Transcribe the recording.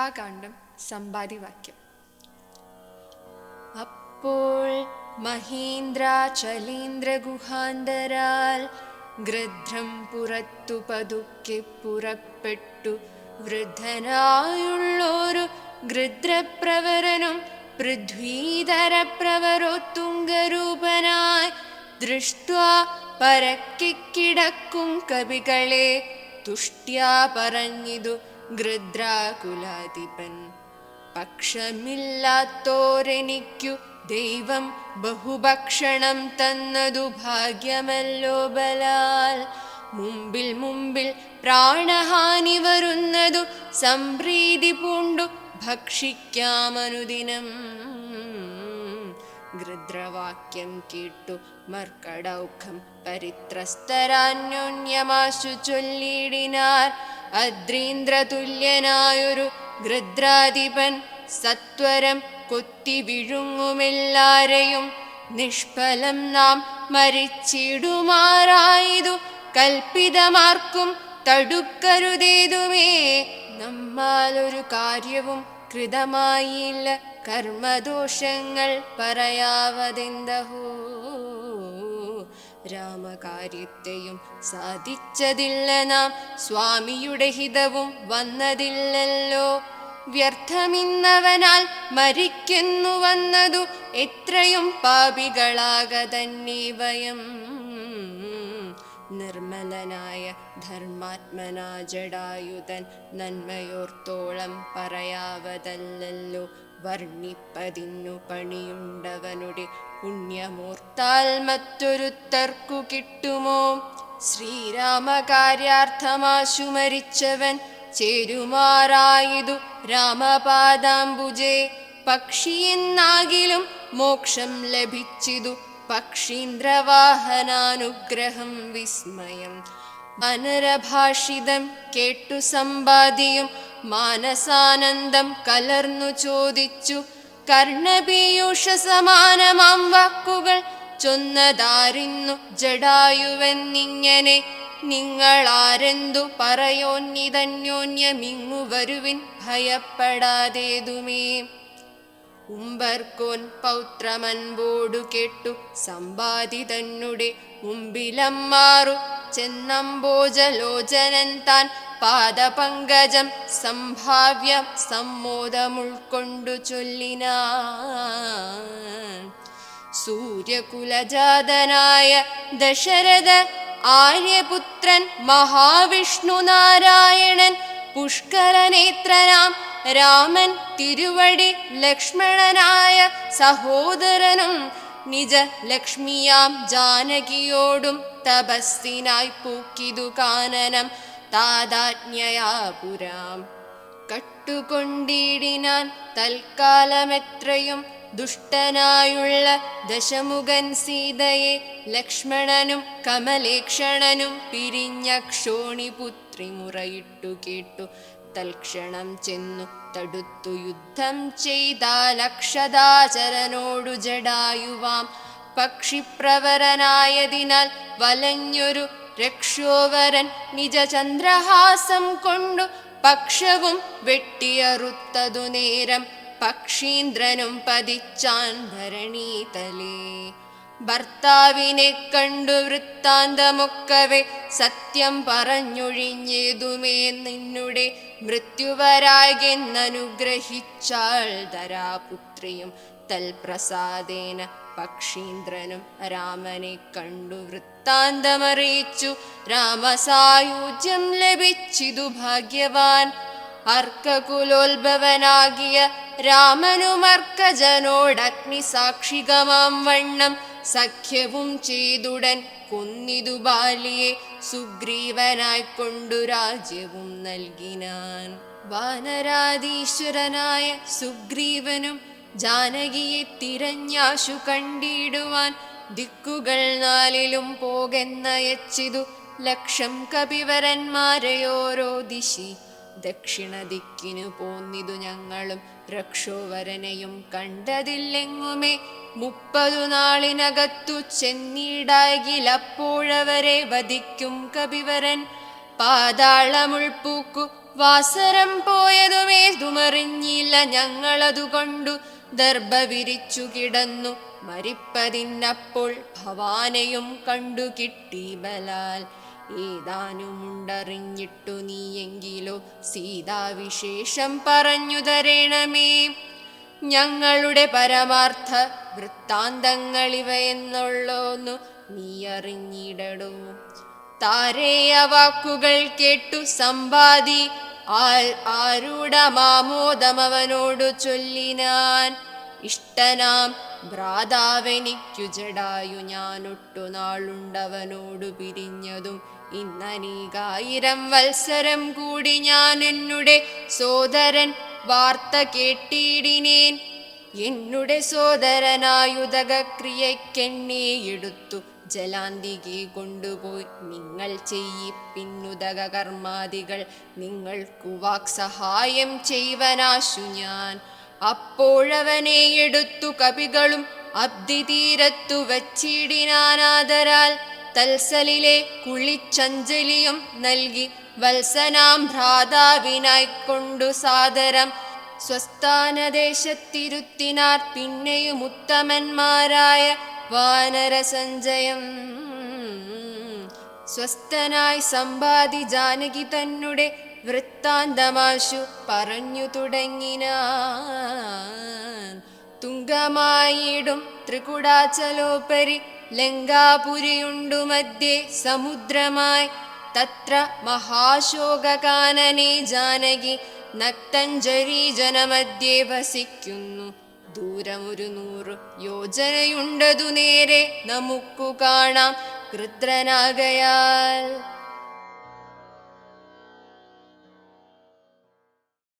സുധാകാന്ഡം സമ്പാദിവാക്യം. അപ്പോൾ മഹീന്ദ്രാചലീന്ദ്രഗുഹാന്തരാൽ ഗൃധ്രം പുറത്തു പതുക്കെ പുറപ്പെട്ടു. വൃദ്ധനായുള്ളൊരു ഗൃദ്രപ്രവരനും പൃഥ്വീധര പ്രവരോത്തുംഗരൂപനായി ദൃഷ്ട്വാ പരക്കിക്കിടക്കും കവികളെ. തുഷ്ട്യാ പറഞ്ഞിതു ഗൃദ്രാകുലാധിപൻ. പക്ഷമില്ലാത്തോരെനിക്കു ദൈവം ബഹുഭക്ഷണം തന്നതു ഭാഗ്യമല്ലോ ബലാൽ. മുമ്പിൽ മുമ്പിൽ പ്രാണഹാനി വരുന്നതു സംപ്രീതി പൂണ്ടു ഭക്ഷിക്കാമനുദിനം. ഗൃദ്രവാക്യം കേട്ടു മർക്കടൗഖം പരിത്രസ്തരാന്യോന്യമാശു ചൊല്ലിടിനാർ അദ്രീന്ദ്രതുല്യനായൊരു ഗൃദ്രാധിപൻ സത്വരം കൊത്തി വിഴുങ്ങുമെല്ലാരെയും നിഷ്ഫലം നാം മരിച്ചിടുമാറായതു കൽപ്പിതമാർക്കും തടുക്കരുതേതുമേ. നമ്മാലൊരു കാര്യവും കൃതമായില്ല. കർമ്മദോഷങ്ങൾ പറയാവതെന്തഹോ? രാമകാര്യത്തെയും സാധിച്ചതില്ല നാം. സ്വാമിയുടെ ഹിതവും വന്നതില്ലല്ലോ. വ്യർത്ഥമിന്നവനാൽ മരിക്കുന്നു വന്നതു എത്രയും പാപികളാകതന്നെ വയം നിർമ്മലനായ ധർമാത്മനാ ജടായുധൻ നന്മയോർത്തോളം പറയാവതല്ലല്ലോ. വർണിപ്പതിന്നു പണിയുണ്ടവനുടെ പുണ്യമോർത്താൽ മറ്റൊരുത്തർക്കു കിട്ടുമോ? ശ്രീരാമകാര്യാർത്ഥമാശു മരിച്ചവൻ ചേരുമാറായതു രാമപാദാംബുജേ. പക്ഷിയെന്നാകിലും മോക്ഷം ലഭിച്ചിതു പക്ഷീന്ദ്രവാഹനാനുഗ്രഹം വിസ്മയം. അനരഭാഷിതം കേട്ടു സമ്പാദിയും മാനസാനന്ദം കലർന്നു ചോദിച്ചു കർണപീയൂഷ സമാനമാം വാക്കുകൾ ചൊന്നതാരുന്നു ജടായുവെന്നിങ്ങനെ നിങ്ങളാരെന്തു പറയോന്നിതന്യോന്യമിങ്ങു വരുവിൻ ഭയപ്പെടാതേതുമേ. ഉമ്പർക്കോൻ പൗത്രമൻപോടു കേട്ടു സമ്പാദി തന്നുടെ മുമ്പിലമ്മാറു ചെന്നമ്പോജലോചനൻ താൻ പാദപങ്കജം സംഭാവ്യ സമ്മോദമുൾക്കൊണ്ടു ചൊല്ലിന സൂര്യകുലജാതനായ ദശരഥ ആര്യപുത്രൻ മഹാവിഷ്ണു നാരായണൻ പുഷ്കരനേത്രനാം രാമൻ തിരുവടി ലക്ഷ്മണനായ സഹോദരനും നിജ ലക്ഷ്മിയാം ജാനകിയോടും തപസ്സിനായി പൂക്കിതു കാനനം. താതാജ്ഞയാപുരാം കട്ടുകൊണ്ടിടിനാൻ തൽക്കാലമെത്രയും ദുഷ്ടനായുള്ള ദശമുഖൻ സീതയെ ലക്ഷ്മണനും കമലേക്ഷണനും പിരിഞ്ഞ ക്ഷോണിപുത്രി മുറയിട്ടു കേട്ടു. തൽക്ഷണം ചെന്നു തടുത്തു യുദ്ധം ചെയ്താലക്ഷതാചരനോടു ജടായുവാം. പക്ഷിപ്രവരനായതിനാൽ വലഞ്ഞൊരു രക്ഷോവരൻ നിജചന്ദ്രഹാസം കൊണ്ടു പക്ഷവും വെട്ടിയറുത്തതു നേരം പക്ഷീന്ദ്രനും പതിച്ചാൻ ഭരണീതലേ. ഭർത്താവിനെ കണ്ടു വൃത്താന്തമൊക്കവെ സത്യം പറഞ്ഞൊഴിഞ്ഞേതുമേ നിന്നുടെ മൃത്യുവരായെന്നനുഗ്രഹിച്ചാൾ ധരാപുത്രിയും തൽപ്രസാദേന പക്ഷീന്ദ്രനും രാമനെ കണ്ടു വൃത്താന്തമറിയിച്ചു. രാമസായുജ്യം ലഭിച്ചിതു ഭാഗ്യവാൻ. അർക്കകുലോത്ഭവനാകിയ രാമനുമർക്കജനോടഗ്നിസാക്ഷികമാം വണ്ണം. സഖ്യവും ചെയ്തുടൻ കൊന്നിതു ബാലിയെ സുഗ്രീവനായി കൊണ്ടു രാജ്യവും നൽകിനാൻ. വാനരാധീശ്വരനായ സുഗ്രീവനും ജാനകിയെ തിരഞ്ഞാശു കണ്ടിടുവാൻ ദിക്കുകൾ നാലിലും പോകെന്നയച്ചിതു ലക്ഷം കപിവരന്മാരെയോരോ ദിശി. ദക്ഷിണ ദിക്കിനു പോന്നിതു ഞങ്ങളും രക്ഷോവരനെയും കണ്ടതില്ലെങ്ങുമേ? മുപ്പതു നാളിനകത്തു ചെന്നിടാകിലപ്പോഴവരെ വധിക്കും കപിവരൻ. പാതാളമുൾപ്പൂക്കു വാസരം പോയതുമേ തുമറിഞ്ഞില്ല ഞങ്ങളതുകൊണ്ടു. ദർഭ വിരിച്ചു കിടന്നു. മരിപ്പതിന്നപ്പോൾ ഭവാനെയും കണ്ടു കിട്ടി ബലാൽ. ഏതാനുമുണ്ടറിഞ്ഞിട്ടു നീയെങ്കിലോ സീതാവിശേഷം പറഞ്ഞു തരേണമേ. ഞങ്ങളുടെ പരമാർത്ഥ വൃത്താന്തങ്ങളിവയെന്നുള്ളോന്നു നീ അറിഞ്ഞിടടോ താരേയ വാക്കുകൾ കേട്ടു സമ്പാദി ആരൂഢമാമോദമവനോടു ചൊല്ലിനാൻ. ഇഷ്ടനാം ഭ്രാതാവെനിക്കു ജടായു ഞാനൊട്ടു നാളുണ്ടവനോടു പിരിഞ്ഞതും ഇന്നനീകായിരം വത്സരം കൂടി ഞാൻ എന്നുടെ സോദരൻ വാർത്ത കേട്ടിടിനേൻ. എന്നുടെ സോദരനായുധകക്രിയക്കെണ്ണേ എടുത്തു. ജലാന്തികെ കൊണ്ടുപോയി. നിങ്ങൾ ചെയ്യിപ്പിന്നുതക കർമാദികൾ. നിങ്ങൾക്കു വാക്സഹായം ചെയ്വനാശു ഞാൻ. അപ്പോഴവനെ എടുത്തു കവികളും അബ്ദിതീരത്തു വച്ചിടിനാനാദരാൽ. തൽസലിലെ കുളിച്ചഞ്ചലിയും നൽകി വത്സനാം ഭ്രാതാവിനായിക്കൊണ്ടു സാദരം. സ്വസ്ഥാനദേശത്തിരുത്തിനാർ പിന്നെയും ഉത്തമന്മാരായ വാനരസഞ്ജയം സ്വസ്ഥനായി സമ്പാദി ജാനകി തന്നെ വൃത്താന്തമാശു പറഞ്ഞു തുടങ്ങിനാൻ. തുങ്കമായിടും ത്രികുടാചലോപരി ലങ്കാപുരിയുണ്ടു മധ്യേ സമുദ്രമായി. തത്ര മഹാശോകാനനെ ജാനകി നക്തഞ്ജരി ജനമധ്യേ വസിക്കുന്നു. ദൂരമൊരു നൂറ് യോജനയുണ്ടതു നേരെ നമുക്കു കാണാം കൃത്രനാകയാൽ.